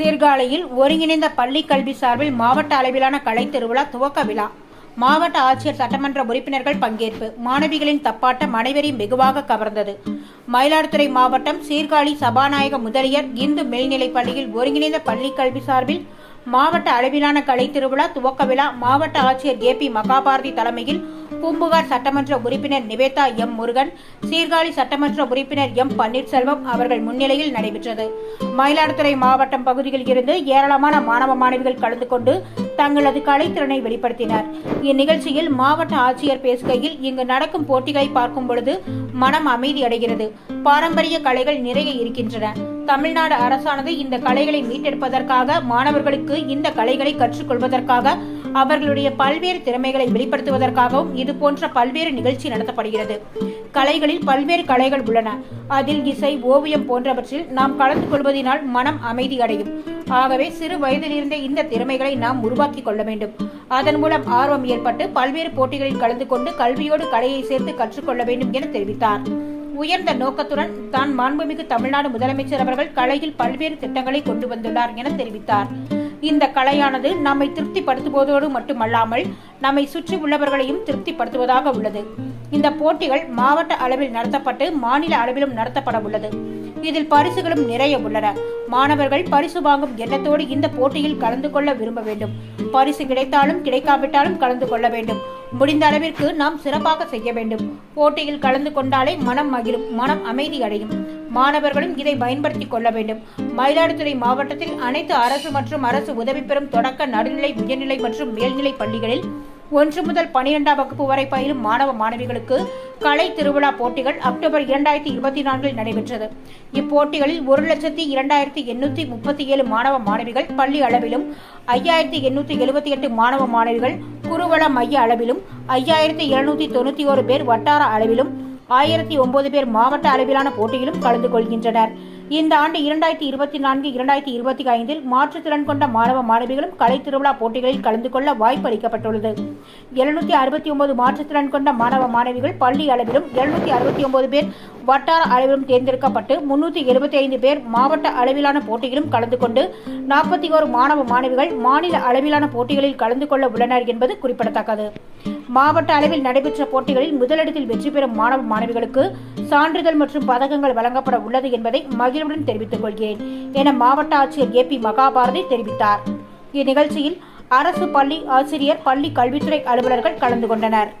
சீர்காழியில் ஒருங்கிணைந்த பள்ளி கல்வி சார்பில் மாவட்ட அளவிலான கலை திருவிழா துவக்க விழா. மாவட்ட ஆட்சியர் சட்டமன்ற உறுப்பினர்கள் பங்கேற்பு. மாணவிகளின் தப்பாட்டம் அனைவரையும் வெகுவாக கவர்ந்தது. மயிலாடுதுறை மாவட்டம் சீர்காழி சபாநாயக முதலியர் இந்து மேல்நிலைப் பள்ளியில் ஒருங்கிணைந்த பள்ளி கல்வி சார்பில் மாவட்ட அளவிலான கலை திருவிழா துவக்க விழா மாவட்ட ஆட்சியர் ஏ பி மகாபாரதி தலைமையில் பூம்புகார் சட்டமன்ற உறுப்பினர் நிவேதா எம் முருகன் சீர்காழி சட்டமன்ற உறுப்பினர் எம் பன்னீர்செல்வம் அவர்கள் முன்னிலையில் நடைபெற்றது. மயிலாடுதுறை மாவட்டம் பகுதியில் இருந்து ஏராளமான மாணவ மாணவிகள் கலந்து கொண்டு தங்களது கலைத்திறனை வெளிப்படுத்தினர். இந்நிகழ்ச்சியில் மாவட்ட ஆட்சியர் பேசுகையில் இங்கு நடக்கும் போட்டிகளை பார்க்கும் பொழுது மனம் அமைதி அடைகிறது. பாரம்பரிய கலைகள் நிறைய இருக்கின்றன. தமிழ்நாடு அரசானது இந்த கலைகளை மீட்டெடுப்பதற்காக மாணவர்களுக்கு இந்த கலைகளை கற்றுக்கொள்வதற்காக அவர்களுடைய பல்வேறு திறமைகளை வெளிப்படுத்துவதற்காகவும் இது போன்ற பல்வேறு நிகழ்ச்சி நடத்தப்படுகிறது. கலைகளில் பல்வேறு கலைகள் உள்ளன. அதில் இசை ஓவியம் போன்றவற்றில் நாம் கலந்து கொள்வதனால் மனம் அமைதியடையும் ஆகவே சிறு வயதிலிருந்தே இந்த திறமைகளை நாம் உருவாக்கிக் கொள்ள வேண்டும். அதன் மூலம் ஆர்வம் ஏற்பட்டு பல்வேறு போட்டிகளில் கலந்து கொண்டு கல்வியோடு கலையை சேர்த்து கற்றுக்கொள்ள வேண்டும் என தெரிவித்தார். உயர்ந்த நோக்கத்துடன் தான் மாண்புமிகு தமிழ்நாடு முதலமைச்சர் அவர்கள் கலையில் பல்வேறு திட்டங்களை கொண்டு வந்துள்ளார் என தெரிவித்தார். இந்த கலையானது நம்மை திருப்திப்படுத்துவதோடு மட்டுமல்லாமல் நம்மை சுற்றி உள்ளவர்களையும் திருப்திப்படுத்துவதாக உள்ளது. இந்த போட்டிகள் மாவட்ட அளவில் நடத்தப்பட்டு மாநில அளவிலும் நடத்தப்பட உள்ளது. இதில் பரிசுகளும் நிறைய உள்ளன. மாணவர்கள் பரிசு வாங்கும் எண்ணத்தோடு இந்த போட்டியில் கலந்து கொள்ள விரும்ப வேண்டும். பரிசு கிடைத்தாலும் கிடைக்காவிட்டாலும் கலந்து கொள்ள வேண்டும். முடிந்த அளவிற்கு நாம் சிறப்பாக செய்ய வேண்டும். போட்டியில் கலந்து கொண்டாலே மனம் மகிழும் மனம் அமைதி அடையும். மாணவர்களும் இதை பயன்படுத்திக் கொள்ள வேண்டும். மயிலாடுதுறை மாவட்டத்தில் அனைத்து அரசு மற்றும் அரசு உதவி பெறும் தொடக்க நடுநிலை உயர்நிலை மற்றும் மேல்நிலை பள்ளிகளில் ஒன்று முதல் பனிரெண்டாம் வகுப்பு வரை பயிலும் மாணவ மாணவிகளுக்கு கலை திருவிழா போட்டிகள் அக்டோபர் இரண்டாயிரத்தி இருபத்தி நான்கில் நடைபெற்றது. இப்போட்டிகளில் ஒரு லட்சத்தி இரண்டாயிரத்தி எண்ணூத்தி முப்பத்தி ஏழு மாணவ மாணவிகள் பள்ளி அளவிலும் ஐயாயிரத்தி எண்ணூத்தி எழுபத்தி எட்டு மாணவ மாணவிகள் குருவள மைய அளவிலும் ஐயாயிரத்தி இருநூத்தி தொண்ணூத்தி ஒரு பேர் வட்டார அளவிலும் ஆயிரத்தி ஒன்பது பேர் மாவட்ட அளவிலான போட்டியிலும் கலந்து கொள்கின்றனர். இந்த ஆண்டு இரண்டாயிரத்தி இருபத்தி நான்கு இரண்டாயிரத்தி இருபத்தி ஐந்தில் மாற்றுத்திறன் கொண்ட மாணவ மாணவிகளும் கலை திருவிழா போட்டிகளில் கலந்து கொள்ள வாய்ப்பு அளிக்கப்பட்டுள்ளது. எழுநூத்தி அறுபத்தி ஒன்பது மாற்றுத்திறன் கொண்ட மாணவ மாணவிகள் பள்ளி அளவிலும் எழுநூத்தி அறுபத்தி ஒன்பது பேர் வட்டார அளவிலும் தேர்ந்தெடுக்கப்பட்டு முன்னூத்தி எழுபத்தி ஐந்து பேர் மாவட்ட அளவிலான போட்டியிலும் கலந்து கொண்டு நாற்பத்தி ஒரு மாணவ மாணவிகள் மாநில அளவிலான போட்டிகளில் கலந்து கொள்ள உள்ளனர் என்பது குறிப்பிடத்தக்கது. மாவட்ட அளவில் நடைபெற்ற போட்டிகளில் முதலிடத்தில் வெற்றி பெறும் மாணவ மாணவிகளுக்கு சான்றிதழ் மற்றும் பதக்கங்கள் வழங்கப்பட உள்ளது என்பதை மகிழ்வுடன் தெரிவித்துக் கொள்கிறேன் என மாவட்ட ஆட்சியர் ஏ பி மகாபாரதி தெரிவித்தார். இந்நிகழ்ச்சியில் அரசு பள்ளி ஆசிரியர் பள்ளி கல்வித்துறை அலுவலர்கள் கலந்து கொண்டனர்.